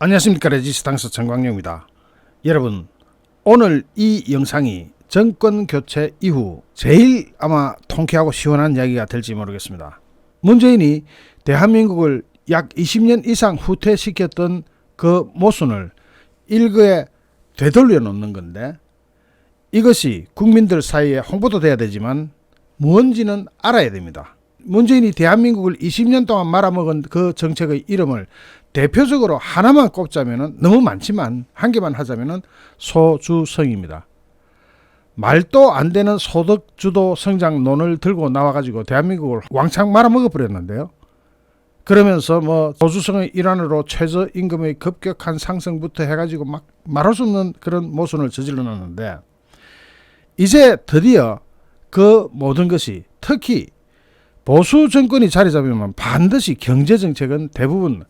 안녕하십니까 레지스탕스 정광용입니다. 여러분 오늘 이 영상이 정권 교체 이후 제일 아마 통쾌하고 시원한 이야기가 될지 모르겠습니다. 문재인이 대한민국을 약 20년 이상 후퇴시켰던 그 모순을 일거에 되돌려 놓는 건데 이것이 국민들 사이에 홍보도 돼야 되지만 뭔지는 알아야 됩니다. 문재인이 대한민국을 20년 동안 말아먹은 그 정책의 이름을 대표적으로 하나만 꼽자면은 너무 많지만 한 개만 하자면은 소주성입니다. 말도 안 되는 소득 주도 성장론을 들고 나와가지고 대한민국을 왕창 말아먹어 버렸는데요. 그러면서 뭐 소주성의 일환으로 최저임금의 급격한 상승부터 해가지고 막 말할 수 없는 그런 모순을 저질러 놨는데 이제 드디어 그 모든 것이 특히 보수 정권이 자리 잡으면 반드시 경제 정책은 대부분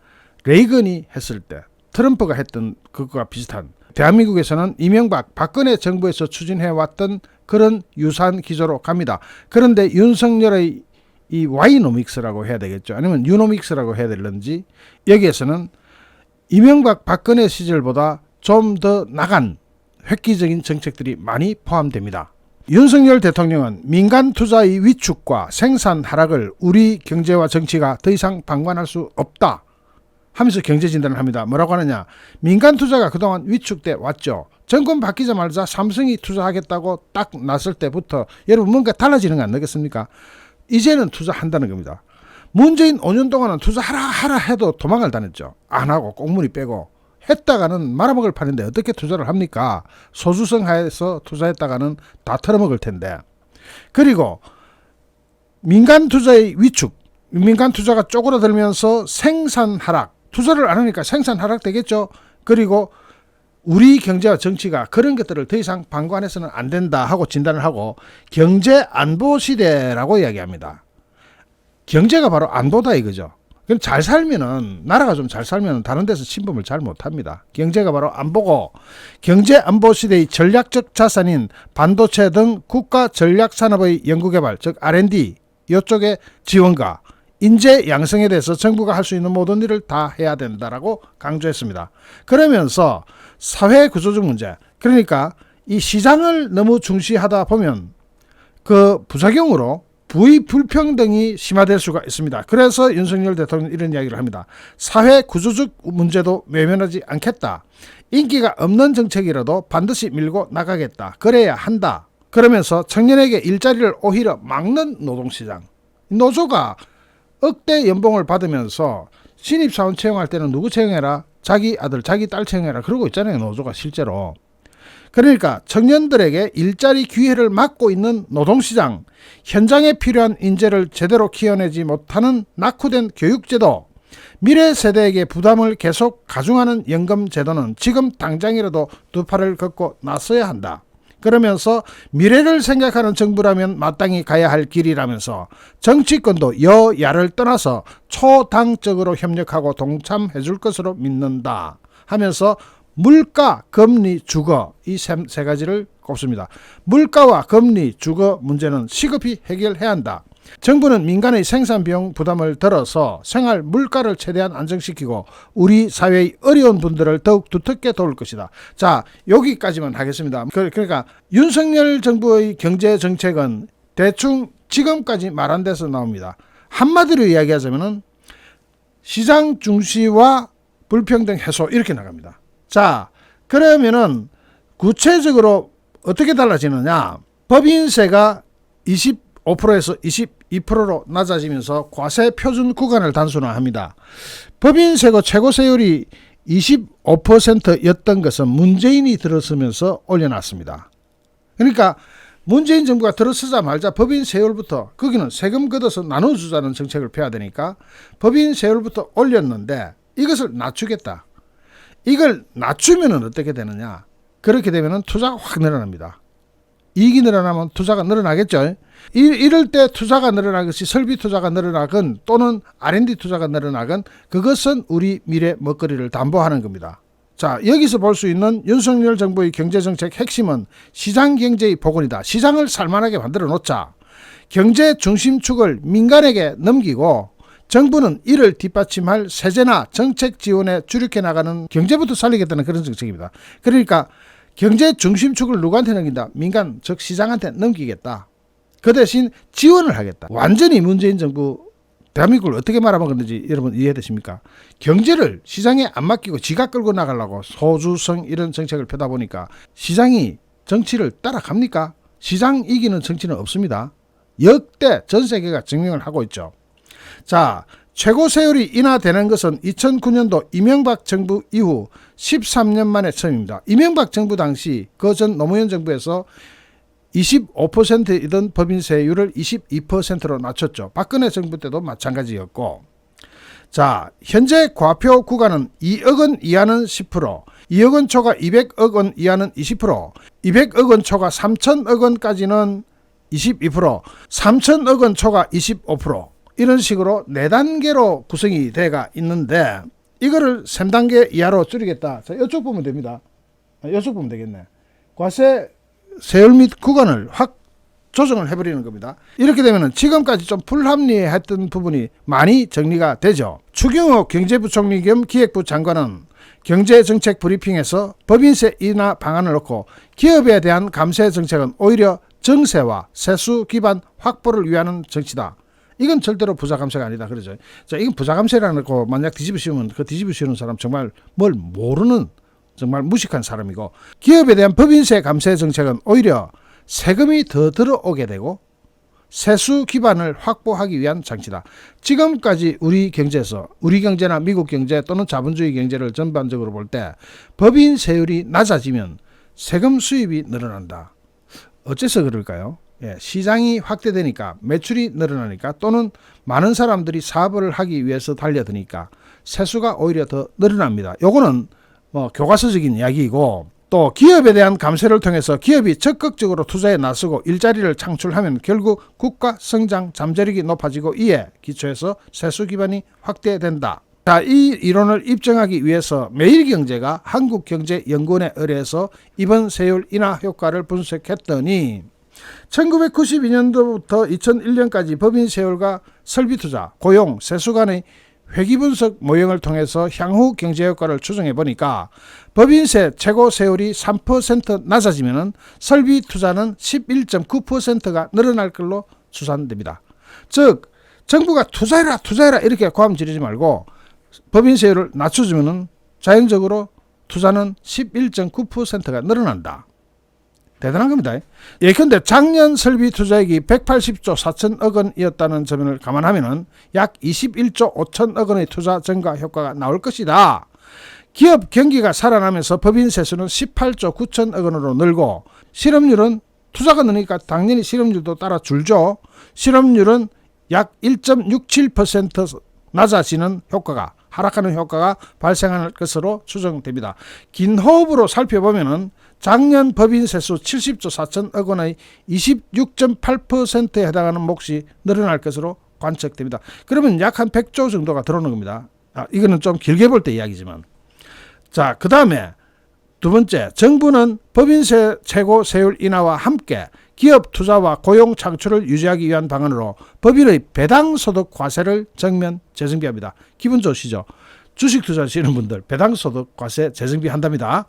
레이건이 했을 때 트럼프가 했던 그것과 비슷한 대한민국에서는 이명박 박근혜 정부에서 추진해 왔던 그런 유사한 기조로 갑니다. 그런데 윤석열의 이 와이노믹스라고 해야 되겠죠. 아니면 유노믹스라고 해야 될런지 여기에서는 이명박 박근혜 시절보다 좀 더 나간 획기적인 정책들이 많이 포함됩니다. 윤석열 대통령은 민간 투자의 위축과 생산 하락을 우리 경제와 정치가 더 이상 방관할 수 없다 하면서 경제 진단을 합니다. 뭐라고 하느냐? 민간 투자가 그동안 위축돼 왔죠. 정권 바뀌자마자 삼성이 투자하겠다고 딱 났을 때부터 여러분 뭔가 달라지는 거안 되겠습니까? 이제는 투자한다는 겁니다. 문재인 5년 동안은 투자하라 하라 해도 도망을 다녔죠. 안 하고 꽁무니 빼고 했다가는 말아먹을 판인데 어떻게 투자를 합니까? 소수성 하에서 투자했다가는 다 털어먹을 텐데. 그리고 민간 투자의 위축, 민간 투자가 쪼그라들면서 생산 하락, 투자를 안 하니까 생산 하락 되겠죠. 그리고 우리 경제와 정치가 그런 것들을 더 이상 방관해서는 안 된다 하고 진단을 하고 경제 안보 시대라고 이야기합니다. 경제가 바로 안보다 이거죠. 잘 살면은 나라가 좀 잘 살면은 다른 데서 침범을 잘 못합니다. 경제가 바로 안보고 경제 안보 시대의 전략적 자산인 반도체 등 국가 전략 산업의 연구개발 즉 R&D 이쪽의 지원과 인재 양성에 대해서 정부가 할 수 있는 모든 일을 다 해야 된다라고 강조했습니다. 그러면서 사회 구조적 문제 그러니까 이 시장을 너무 중시하다 보면 그 부작용으로 부의 불평등이 심화될 수가 있습니다. 그래서 윤석열 대통령 이런 이야기를 합니다. 사회 구조적 문제도 외면하지 않겠다. 인기가 없는 정책이라도 반드시 밀고 나가겠다. 그래야 한다. 그러면서 청년에게 일자리를 오히려 막는 노동시장. 노조가 억대 연봉을 받으면서 신입사원 채용할 때는 누구 채용해라? 자기 아들, 자기 딸 채용해라. 그러고 있잖아요. 노조가 실제로. 그러니까 청년들에게 일자리 기회를 막고 있는 노동시장, 현장에 필요한 인재를 제대로 키워내지 못하는 낙후된 교육제도, 미래 세대에게 부담을 계속 가중하는 연금 제도는 지금 당장이라도 두 팔을 걷고 나서야 한다. 그러면서 미래를 생각하는 정부라면 마땅히 가야 할 길이라면서 정치권도 여야를 떠나서 초당적으로 협력하고 동참해 줄 것으로 믿는다 하면서 물가, 금리, 주거 이 세 가지를 꼽습니다. 물가와 금리, 주거 문제는 시급히 해결해야 한다. 정부는 민간의 생산 비용 부담을 덜어서 생활 물가를 최대한 안정시키고 우리 사회의 어려운 분들을 더욱 두텁게 도울 것이다. 자, 여기까지만 하겠습니다. 그- 그러니까 윤석열 정부의 경제 정책은 대충 지금까지 말안 돼서 나옵니다. 한마디로 이야기하자면은 시장 중시와 불평등 해소 이렇게 나갑니다. 자, 그러면은 구체적으로 어떻게 달라지느냐? 법인세가 25%에서 22%로 낮아지면서 과세 표준 구간을 단순화합니다. 법인세고 최고 세율이 25%였던 것은 문재인이 들어서면서 올려놨습니다. 그러니까 문재인 정부가 들어서자마자 법인 세율부터 거기는 세금 걷어서 나눠주자는 정책을 펴야 되니까 법인 세율부터 올렸는데 이것을 낮추겠다. 이걸 낮추면 어떻게 되느냐? 그렇게 되면 투자가 확 늘어납니다. 이익이 늘어나면 투자가 늘어나겠죠. 이, 이럴 때 투자가 늘어나는 것이 설비 투자가 늘어나건 또는 R&D 투자가 늘어나건 그것은 우리 미래 먹거리를 담보하는 겁니다. 자 여기서 볼 수 있는 윤석열 정부의 경제정책 핵심은 시장 경제의 복원이다. 시장을 살만하게 만들어 놓자. 경제 중심축을 민간에게 넘기고 정부는 이를 뒷받침할 세제나 정책 지원에 주력해 나가는 경제부터 살리겠다는 그런 정책입니다. 그러니까 경제 중심축을 누구한테 넘긴다? 민간 즉 시장한테 넘기겠다. 그 대신 지원을 하겠다. 완전히 문재인 정부 대한민국을 어떻게 말아먹었는지 여러분 이해되십니까? 경제를 시장에 안 맡기고 지가 끌고 나가려고 소주성 이런 정책을 펴다 보니까 시장이 정치를 따라갑니까? 시장 이기는 정치는 없습니다. 역대 전 세계가 증명을 하고 있죠. 자, 최고 세율이 인하되는 것은 2009년도 이명박 정부 이후 13년 만에 처음입니다. 이명박 정부 당시 그 전 노무현 정부에서 25%이던 법인세율을 22%로 낮췄죠. 박근혜 정부 때도 마찬가지였고. 자, 현재 과표 구간은 2억 원 이하는 10%, 2억 원 초과 200억 원 이하는 20%, 200억 원 초과 3천억 원까지는 22%, 3천억 원 초과 25%, 이런 식으로 네 단계로 구성이 돼가 있는데 이거를 3단계 이하로 줄이겠다. 자, 이쪽 보면 됩니다. 아, 이쪽 보면 되겠네. 과세 세율 및 구간을 확 조정을 해버리는 겁니다. 이렇게 되면 지금까지 좀 불합리했던 부분이 많이 정리가 되죠. 추경호 경제부총리 겸 기획부 장관은 경제정책 브리핑에서 법인세 인하 방안을 놓고 기업에 대한 감세 정책은 오히려 정세와 세수 기반 확보를 위한 정치다. 이건 절대로 부자 감세가 아니다 그러죠. 자, 이건 부자 감세라는 거 만약 뒤집어 씌우면 그 뒤집어 씌우는 사람 정말 뭘 모르는 정말 무식한 사람이고 기업에 대한 법인세 감세 정책은 오히려 세금이 더 들어오게 되고 세수 기반을 확보하기 위한 장치다. 지금까지 우리 경제에서 우리 경제나 미국 경제 또는 자본주의 경제를 전반적으로 볼 때 법인 세율이 낮아지면 세금 수입이 늘어난다. 어째서 그럴까요? 예, 시장이 확대되니까 매출이 늘어나니까 또는 많은 사람들이 사업을 하기 위해서 달려드니까 세수가 오히려 더 늘어납니다. 요거는 뭐 교과서적인 이야기이고 또 기업에 대한 감세를 통해서 기업이 적극적으로 투자에 나서고 일자리를 창출하면 결국 국가 성장 잠재력이 높아지고 이에 기초해서 세수 기반이 확대된다. 자, 이 이론을 입증하기 위해서 매일경제가 한국경제연구원에 의뢰해서 이번 세율 인하 효과를 분석했더니 1992년도부터 2001년까지 법인 세율과 설비 투자, 고용, 세수 간의 회기 분석 모형을 통해서 향후 경제 효과를 추정해 보니까 법인세 최고 세율이 3% 낮아지면 설비 투자는 11.9%가 늘어날 걸로 추산됩니다. 즉 정부가 투자해라 투자해라 이렇게 고함 지르지 말고 법인세율을 낮춰주면 자연적으로 투자는 11.9%가 늘어난다. 대단한 겁니다. 예컨대 작년 설비 투자액이 180조 4천억 원이었다는 점을 감안하면 약 21조 5천억 원의 투자 증가 효과가 나올 것이다. 기업 경기가 살아나면서 법인 세수는 18조 9천억 원으로 늘고 실업률은 투자가 느니까 당연히 실업률도 따라 줄죠. 실업률은 약 1.67% 낮아지는 효과가 하락하는 효과가 발생할 것으로 추정됩니다. 긴 호흡으로 살펴보면은 작년 법인 세수 70조 4천억 원의 26.8%에 해당하는 몫이 늘어날 것으로 관측됩니다. 그러면 약 한 100조 정도가 들어오는 겁니다. 아, 이거는 좀 길게 볼 때 이야기지만. 자, 그 다음에 두 번째, 정부는 법인세 최고 세율 인하와 함께 기업 투자와 고용 창출을 유지하기 위한 방안으로 법인의 배당 소득 과세를 정면 재정비합니다. 기분 좋으시죠? 주식 투자하시는 분들 배당 소득 과세 재정비 한답니다.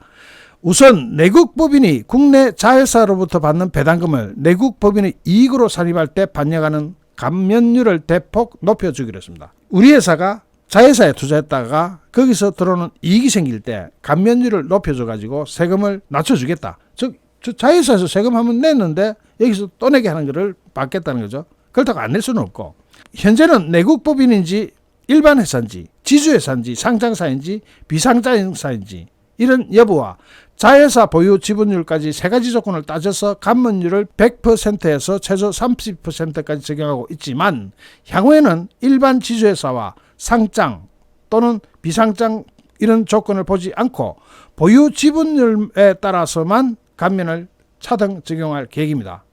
우선 내국 법인이 국내 자회사로부터 받는 배당금을 내국 법인의 이익으로 산입할 때 반영하는 감면율을 대폭 높여주기로 했습니다. 우리 회사가 자회사에 투자했다가 거기서 들어오는 이익이 생길 때 감면율을 높여줘 가지고 세금을 낮춰주겠다. 즉 자회사에서 세금 한번 냈는데 여기서 또 내게 하는 것을 받겠다는 거죠. 그렇다고 안 낼 수는 없고 현재는 내국 법인인지 일반 회사인지 지주회사인지 상장사인지 비상장사인지 이런 여부와 자회사 보유 지분율까지 세 가지 조건을 따져서 감면율을 100%에서 최소 30%까지 적용하고 있지만 향후에는 일반 지주회사와 상장 또는 비상장 이런 조건을 보지 않고 보유 지분율에 따라서만 감면을 차등 적용할 계획입니다.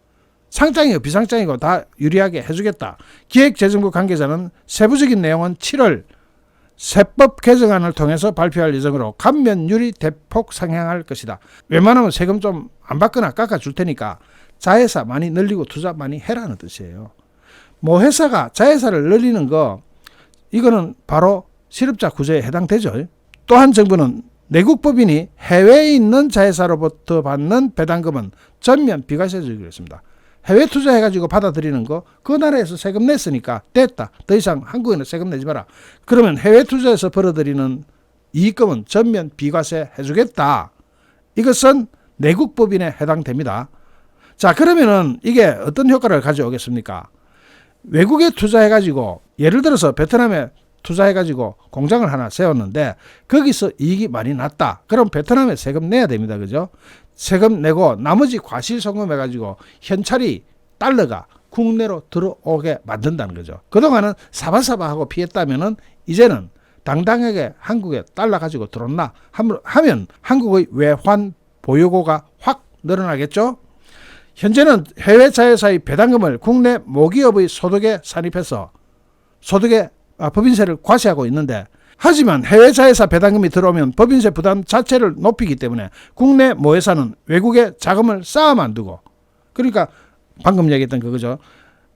상장이고 비상장이고 다 유리하게 해주겠다. 기획재정부 관계자는 세부적인 내용은 7월 세법 개정안을 통해서 발표할 예정으로 감면율이 대폭 상향할 것이다. 웬만하면 세금 좀 안 받거나 깎아줄 테니까 자회사 많이 늘리고 투자 많이 해라는 뜻이에요. 뭐 회사가 자회사를 늘리는 거 이거는 바로 실업자 구제에 해당되죠. 또한 정부는 내국법인이 해외에 있는 자회사로부터 받는 배당금은 전면 비과세적이기로 했습니다. 해외 투자해가지고 받아들이는 거 그 나라에서 세금 냈으니까 됐다. 더 이상 한국에는 세금 내지 마라. 그러면 해외 투자에서 벌어들이는 이익금은 전면 비과세 해주겠다. 이것은 내국법인에 해당됩니다. 자 그러면은 이게 어떤 효과를 가져오겠습니까? 외국에 투자해가지고 예를 들어서 베트남에 투자해가지고 공장을 하나 세웠는데 거기서 이익이 많이 났다. 그럼 베트남에 세금 내야 됩니다. 그죠? 세금 내고 나머지 과실송금해가지고 현찰이 달러가 국내로 들어오게 만든다는 거죠. 그동안은 사바사바하고 피했다면은 이제는 당당하게 한국에 달러 가지고 들어온나 하면 한국의 외환 보유고가 확 늘어나겠죠. 현재는 해외 자회사의 배당금을 국내 모기업의 소득에 산입해서 소득에 아, 법인세를 과세하고 있는데 하지만 해외 자회사 배당금이 들어오면 법인세 부담 자체를 높이기 때문에 국내 모회사는 외국에 자금을 쌓아만 두고 그러니까 방금 얘기했던 그거죠.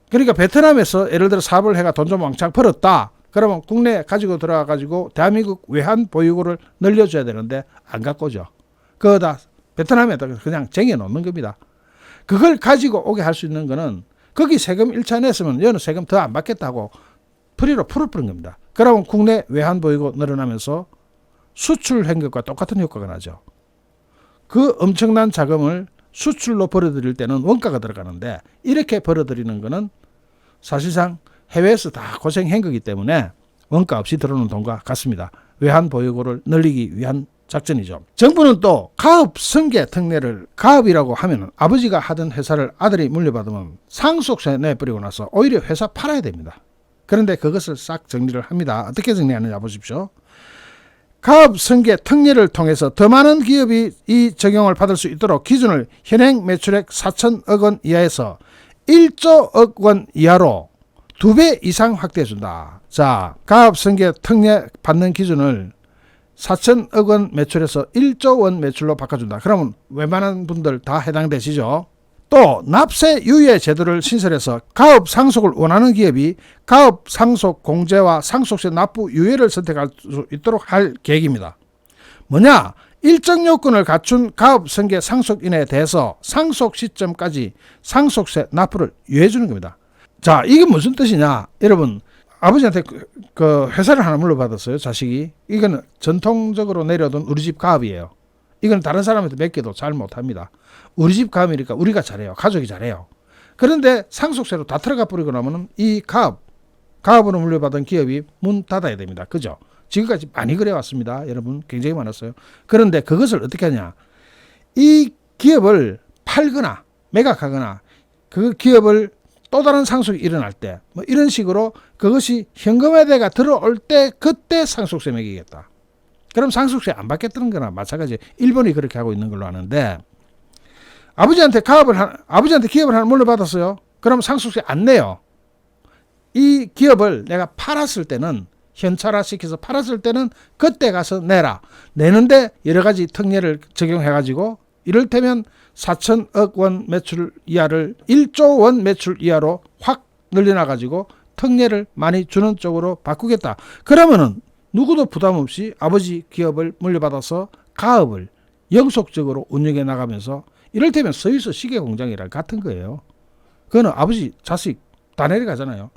그러니까 베트남에서 예를 들어 사업을 해가 돈 좀 왕창 벌었다. 그러면 국내에 가지고 들어와 가지고 대한민국 외환 보유고를 늘려줘야 되는데 안 갖고 오죠. 그거 다 베트남에다 그냥 쟁여 놓는 겁니다. 그걸 가지고 오게 할 수 있는 거는 거기 세금 1차 냈으면 여는 세금 더 안 받겠다고 프리로 풀어버린 겁니다. 그러면 국내 외환 보유고 늘어나면서 수출 행격과 똑같은 효과가 나죠. 그 엄청난 자금을 수출로 벌어들일 때는 원가가 들어가는데 이렇게 벌어들이는 거는 사실상 해외에서 다 고생한 거기 때문에 원가 없이 들어오는 돈과 같습니다. 외환 보유고를 늘리기 위한 작전이죠. 정부는 또 가업 승계 특례를 가업이라고 하면 아버지가 하던 회사를 아들이 물려받으면 상속세 내버리고 나서 오히려 회사 팔아야 됩니다. 그런데 그것을 싹 정리를 합니다. 어떻게 정리하느냐 보십시오. 가업 승계 특례를 통해서 더 많은 기업이 이 적용을 받을 수 있도록 기준을 현행 매출액 4천억 원 이하에서 1조억 원 이하로 두 배 이상 확대해 준다. 자, 가업 승계 특례 받는 기준을 4천억 원 매출에서 1조 원 매출로 바꿔준다. 그러면 웬만한 분들 다 해당되시죠? 또 납세 유예 제도를 신설해서 가업 상속을 원하는 기업이 가업 상속 공제와 상속세 납부 유예를 선택할 수 있도록 할 계획입니다. 뭐냐? 일정 요건을 갖춘 가업 승계 상속인에 대해서 상속 시점까지 상속세 납부를 유예해 주는 겁니다. 자, 이게 무슨 뜻이냐? 여러분, 아버지한테 그, 그 회사를 하나 물려받았어요, 자식이. 이거는 전통적으로 내려둔 우리 집 가업이에요. 이건 다른 사람한테 맡겨도 잘 못합니다. 우리 집 가업이니까 우리가 잘해요. 가족이 잘해요. 그런데 상속세로 다 들어가 버리고 나면은 이 가업, 가업으로 물려받은 기업이 문 닫아야 됩니다. 그죠? 지금까지 많이 그래 왔습니다. 여러분 굉장히 많았어요. 그런데 그것을 어떻게 하냐? 이 기업을 팔거나 매각하거나 그 기업을 또 다른 상속이 일어날 때 뭐 이런 식으로 그것이 현금화대가 들어올 때 그때 상속세 매기겠다. 그럼 상속세 안 받겠다는 거나 마찬가지. 일본이 그렇게 하고 있는 걸로 아는데 아버지한테 가업을 한, 아버지한테 기업을 하나 물려받았어요. 그럼 상속세 안 내요. 이 기업을 내가 팔았을 때는 현찰화 시켜서 팔았을 때는 그때 가서 내라. 내는데 여러 가지 특례를 적용해 가지고 이를테면 4천억 원 매출 이하를 1조 원 매출 이하로 확 늘려놔 가지고 특례를 많이 주는 쪽으로 바꾸겠다. 그러면은 누구도 부담 없이 아버지 기업을 물려받아서 가업을 영속적으로 운영해 나가면서 이를테면 서비스 시계 공장이랑 같은 거예요. 그거는 아버지 자식 다 내려가잖아요.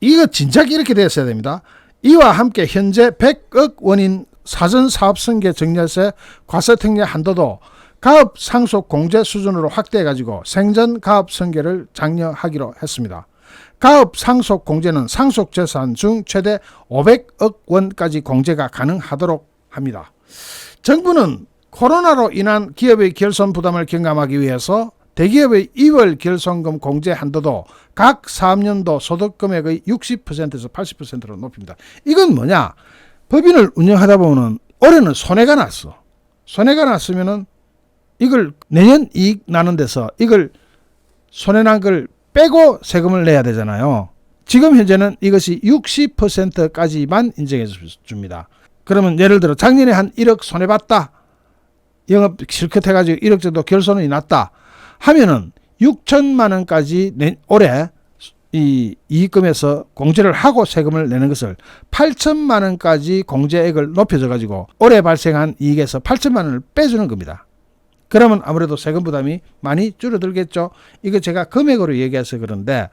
이거 진작 이렇게 되었어야 됩니다. 이와 함께 현재 100억 원인 사전 사업 승계 정렬세 과세 특례 한도도 가업 상속 공제 수준으로 확대해 가지고 생전 가업 승계를 장려하기로 했습니다. 가업 상속 공제는 상속 재산 중 최대 500억 원까지 공제가 가능하도록 합니다. 정부는 코로나로 인한 기업의 결손 부담을 경감하기 위해서 대기업의 2월 결손금 공제 한도도 각 3년도 소득 금액의 60%에서 80%로 높입니다. 이건 뭐냐? 법인을 운영하다 보면 올해는 손해가 났어. 손해가 났으면은 이걸 내년 이익 나는 데서 이걸 손해 난 걸 빼고 세금을 내야 되잖아요. 지금 현재는 이것이 60%까지만 인정해 줍니다. 그러면 예를 들어 작년에 한 1억 손해 봤다. 영업 실컷 해가지고 1억 정도 결손이 났다. 하면은 6천만 원까지 내, 올해 이 이익금에서 공제를 하고 세금을 내는 것을 8천만 원까지 공제액을 높여줘 가지고 올해 발생한 이익에서 8천만 원을 빼주는 겁니다. 그러면 아무래도 세금 부담이 많이 줄어들겠죠. 이거 제가 금액으로 얘기해서 그런데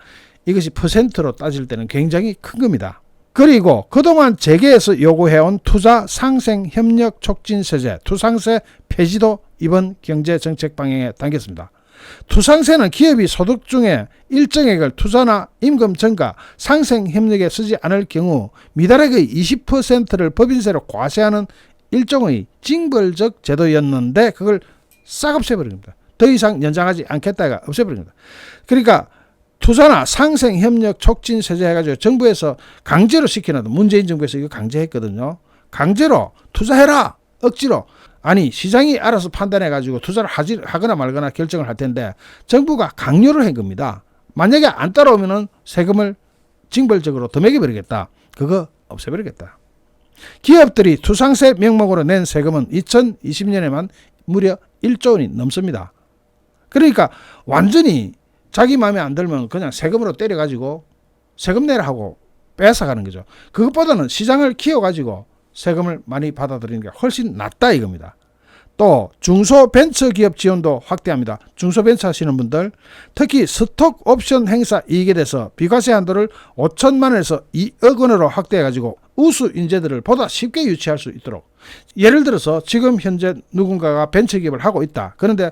이것이 퍼센트로 따질 때는 굉장히 큰 겁니다. 그리고 그동안 재계에서 요구해온 투자 상생 협력 촉진 세제 투상세 폐지도 이번 경제 정책 방향에 담겼습니다. 투상세는 기업이 소득 중에 일정액을 투자나 임금 증가, 상생 협력에 쓰지 않을 경우 미달액의 20%를 법인세로 과세하는 일종의 징벌적 제도였는데 그걸 싹 없애버린 겁니다. 더 이상 연장하지 않겠다가 없애버린 겁니다. 그러니까 투자나 상생 협력 촉진 세제 해가지고 정부에서 강제로 시켜놔도 문재인 정부에서 이거 강제했거든요. 강제로 투자해라 억지로 아니 시장이 알아서 판단해가지고 투자를 하지, 하거나 말거나 결정을 할 텐데 정부가 강요를 한 겁니다. 만약에 안 따라오면은 세금을 징벌적으로 더 매겨버리겠다. 그거 없애버리겠다. 기업들이 투상세 명목으로 낸 세금은 2020년에만 무려 1조 원이 넘습니다. 그러니까 완전히 자기 마음에 안 들면 그냥 세금으로 때려가지고 세금 내라 하고 뺏어가는 거죠. 그것보다는 시장을 키워가지고 세금을 많이 받아들이는 게 훨씬 낫다 이겁니다. 또 중소벤처기업 지원도 확대합니다. 중소벤처 하시는 분들 특히 스톡 옵션 행사 이익에 대해서 비과세 한도를 5천만 원에서 2억 원으로 확대해가지고 우수 인재들을 보다 쉽게 유치할 수 있도록 예를 들어서 지금 현재 누군가가 벤처기업을 하고 있다. 그런데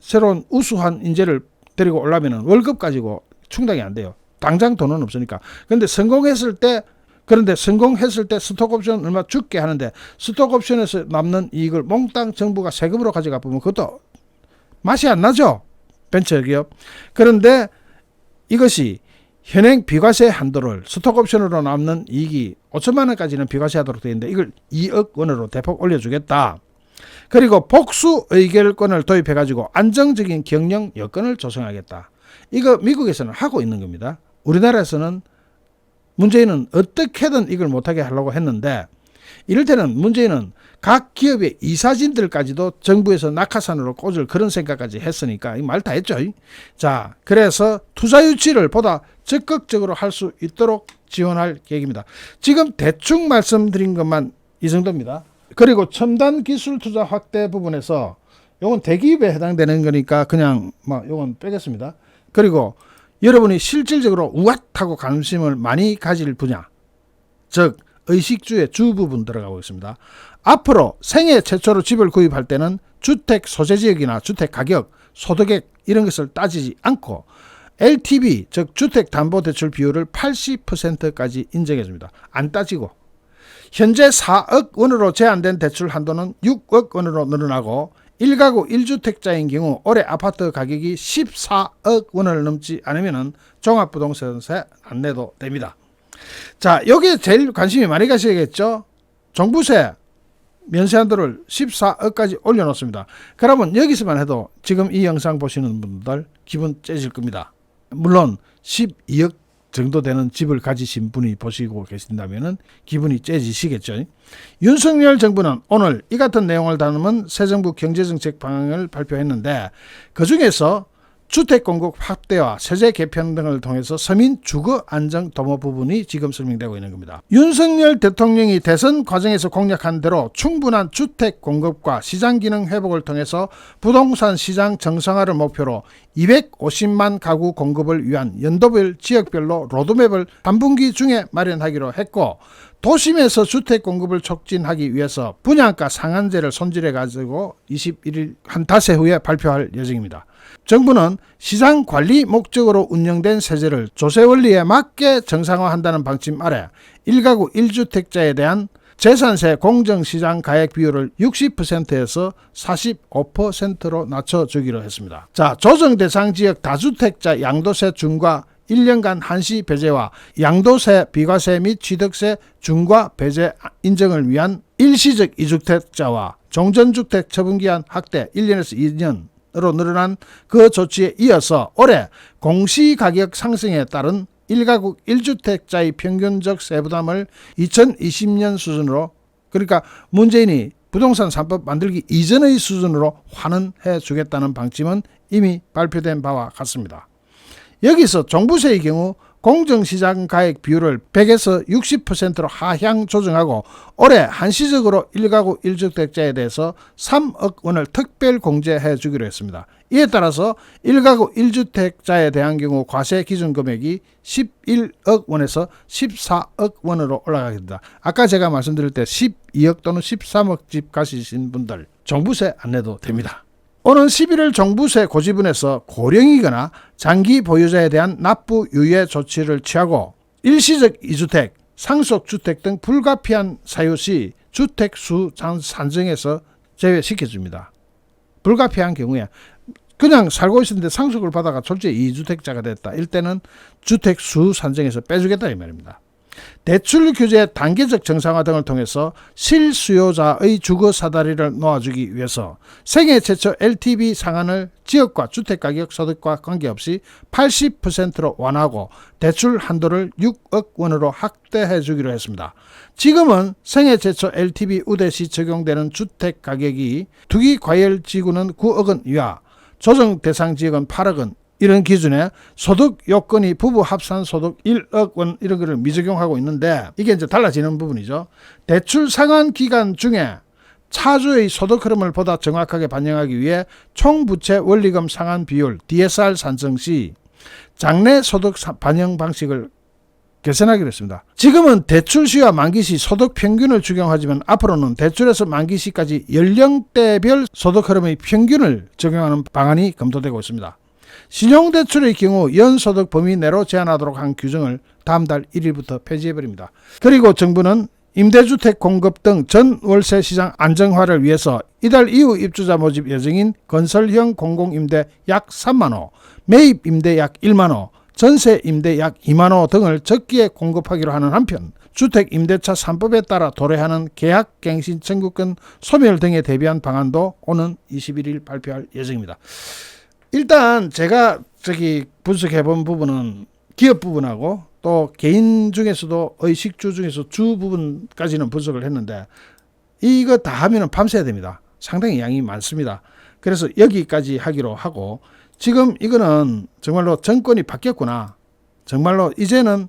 새로운 우수한 인재를 데리고 올라면은 월급 가지고 충당이 안 돼요. 당장 돈은 없으니까. 근데 성공했을 때 그런데 성공했을 때 스톡 옵션 얼마 죽게 하는데 스톡 옵션에서 남는 이익을 몽땅 정부가 세금으로 가져가 보면 그것도 맛이 안 나죠. 벤처 기업. 그런데 이것이 현행 비과세 한도를 스톡 옵션으로 남는 이익이 5천만 원까지는 비과세하도록 되어 있는데 이걸 2억 원으로 대폭 올려주겠다. 그리고 복수 의결권을 도입해 가지고 안정적인 경영 여건을 조성하겠다. 이거 미국에서는 하고 있는 겁니다. 우리나라에서는 문재인은 어떻게든 이걸 못하게 하려고 했는데 이럴 때는 문재인은 각 기업의 이사진들까지도 정부에서 낙하산으로 꽂을 그런 생각까지 했으니까 말 다 했죠. 자, 그래서 투자 유치를 보다 적극적으로 할 수 있도록 지원할 계획입니다. 지금 대충 말씀드린 것만 이 정도입니다. 그리고 첨단 기술 투자 확대 부분에서 요건 대기업에 해당되는 거니까 그냥 뭐 요건 빼겠습니다. 그리고 여러분이 실질적으로 우핫하고 관심을 많이 가질 분야, 즉 의식주의 주 부분 들어가고 있습니다. 앞으로 생애 최초로 집을 구입할 때는 주택 소재 지역이나 주택 가격, 소득액 이런 것을 따지지 않고 LTV 즉 주택 담보 대출 비율을 80%까지 인정해 줍니다. 안 따지고 현재 4억 원으로 제한된 대출 한도는 6억 원으로 늘어나고 1가구 1주택자인 경우 올해 아파트 가격이 14억 원을 넘지 않으면 종합부동산세 안 내도 됩니다. 자, 여기에 제일 관심이 많이 가시겠죠? 종부세 면세 한도를 14억까지 올려놓습니다. 그러면 여기서만 해도 지금 이 영상 보시는 분들 기분 째질 겁니다. 물론 12억 정도 되는 집을 가지신 분이 보시고 계신다면 기분이 째지시겠죠. 윤석열 정부는 오늘 이 같은 내용을 담은 새 정부 경제정책 방향을 발표했는데 그 중에서 주택 공급 확대와 세제 개편 등을 통해서 서민 주거 안정 도모 부분이 지금 설명되고 있는 겁니다. 윤석열 대통령이 대선 과정에서 공약한 대로 충분한 주택 공급과 시장 기능 회복을 통해서 부동산 시장 정상화를 목표로 250만 가구 공급을 위한 연도별 지역별로 로드맵을 단분기 중에 마련하기로 했고 도심에서 주택 공급을 촉진하기 위해서 분양가 상한제를 손질해 가지고 21일 한 닷새 후에 발표할 예정입니다. 정부는 시장 관리 목적으로 운영된 세제를 조세 원리에 맞게 정상화한다는 방침 아래 1가구 1주택자에 대한 재산세 공정시장 가액 비율을 60%에서 45%로 낮춰주기로 했습니다. 자, 조정 대상 지역 다주택자 양도세 중과 1년간 한시 배제와 양도세, 비과세 및 취득세 중과 배제 인정을 위한 일시적 이주택자와 종전주택 처분기한 확대 1년에서 2년 으로 늘어난 그 조치에 이어서 올해 공시가격 상승에 따른 1가구 1주택자의 평균적 세부담을 2020년 수준으로 그러니까 문재인이 부동산 3법 만들기 이전의 수준으로 환원해 주겠다는 방침은 이미 발표된 바와 같습니다. 여기서 종부세의 경우 공정시장 가액 비율을 100에서 60%로 하향 조정하고 올해 한시적으로 1가구 1주택자에 대해서 3억 원을 특별 공제해 주기로 했습니다. 이에 따라서 1가구 1주택자에 대한 경우 과세 기준 금액이 11억 원에서 14억 원으로 올라가게 됩니다. 아까 제가 말씀드릴 때 12억 또는 13억 집 가시신 분들 종부세 안 내도 됩니다. 오는 11월 종부세 고지분에서 고령이거나 장기 보유자에 대한 납부 유예 조치를 취하고 일시적 이주택, 상속주택 등 불가피한 사유 시 주택수 산정에서 제외시켜줍니다. 불가피한 경우에 그냥 살고 있었는데 상속을 받아가 졸지에 2주택자가 됐다. 일때는 주택수 산정에서 빼주겠다 이 말입니다. 대출 규제 단계적 정상화 등을 통해서 실수요자의 주거 사다리를 놓아주기 위해서 생애 최초 LTV 상한을 지역과 주택가격 소득과 관계없이 80%로 완화하고 대출 한도를 6억 원으로 확대해 주기로 했습니다. 지금은 생애 최초 LTV 우대 시 적용되는 주택 가격이 투기 과열 지구는 9억 원 이하, 조정 대상 지역은 8억 원 이런 기준에 소득 요건이 부부 합산 소득 1억 원 이런 거를 미적용하고 있는데 이게 이제 달라지는 부분이죠. 대출 상환 기간 중에 차주의 소득 흐름을 보다 정확하게 반영하기 위해 총부채 원리금 상환 비율 DSR 산정 시 장래 소득 사- 반영 방식을 개선하기로 했습니다. 지금은 대출 시와 만기 시 소득 평균을 적용하지만 앞으로는 대출에서 만기 시까지 연령대별 소득 흐름의 평균을 적용하는 방안이 검토되고 있습니다. 신용대출의 경우 연소득 범위 내로 제한하도록 한 규정을 다음 달 1일부터 폐지해버립니다. 그리고 정부는 임대주택 공급 등 전 월세 시장 안정화를 위해서 이달 이후 입주자 모집 예정인 건설형 공공임대 약 3만호, 매입 임대 약 1만호, 전세 임대 약 2만호 등을 적기에 공급하기로 하는 한편 주택 임대차 3법에 따라 도래하는 계약 갱신 청구권 소멸 등에 대비한 방안도 오는 21일 발표할 예정입니다. 일단 제가 저기 분석해 본 부분은 기업 부분하고 또 개인 중에서도 의식주 중에서 주 부분까지는 분석을 했는데 이거 다 하면은 밤새야 됩니다. 상당히 양이 많습니다. 그래서 여기까지 하기로 하고 지금 이거는 정말로 정권이 바뀌었구나. 정말로 이제는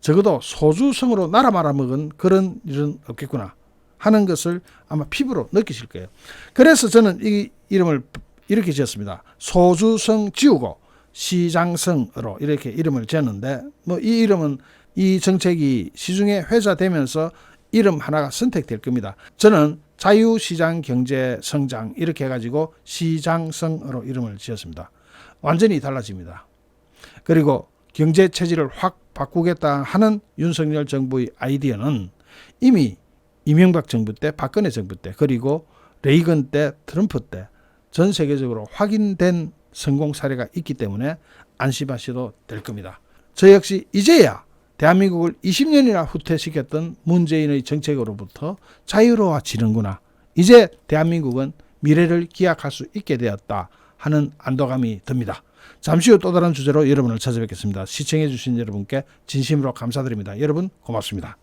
적어도 소주성으로 나라 말아먹은 그런 일은 없겠구나 하는 것을 아마 피부로 느끼실 거예요. 그래서 저는 이 이름을 이렇게 지었습니다. 소주성 지우고 시장성으로 이렇게 이름을 지었는데 뭐 이 이름은 이 정책이 시중에 회자되면서 이름 하나가 선택될 겁니다. 저는 자유시장 경제 성장 이렇게 해가지고 시장성으로 이름을 지었습니다. 완전히 달라집니다. 그리고 경제 체질을 확 바꾸겠다 하는 윤석열 정부의 아이디어는 이미 이명박 정부 때, 박근혜 정부 때, 그리고 레이건 때, 트럼프 때 전 세계적으로 확인된 성공 사례가 있기 때문에 안심하셔도 될 겁니다. 저 역시 이제야 대한민국을 20년이나 후퇴시켰던 문재인의 정책으로부터 자유로워지는구나. 이제 대한민국은 미래를 기약할 수 있게 되었다 하는 안도감이 듭니다. 잠시 후 또 다른 주제로 여러분을 찾아뵙겠습니다. 시청해주신 여러분께 진심으로 감사드립니다. 여러분 고맙습니다.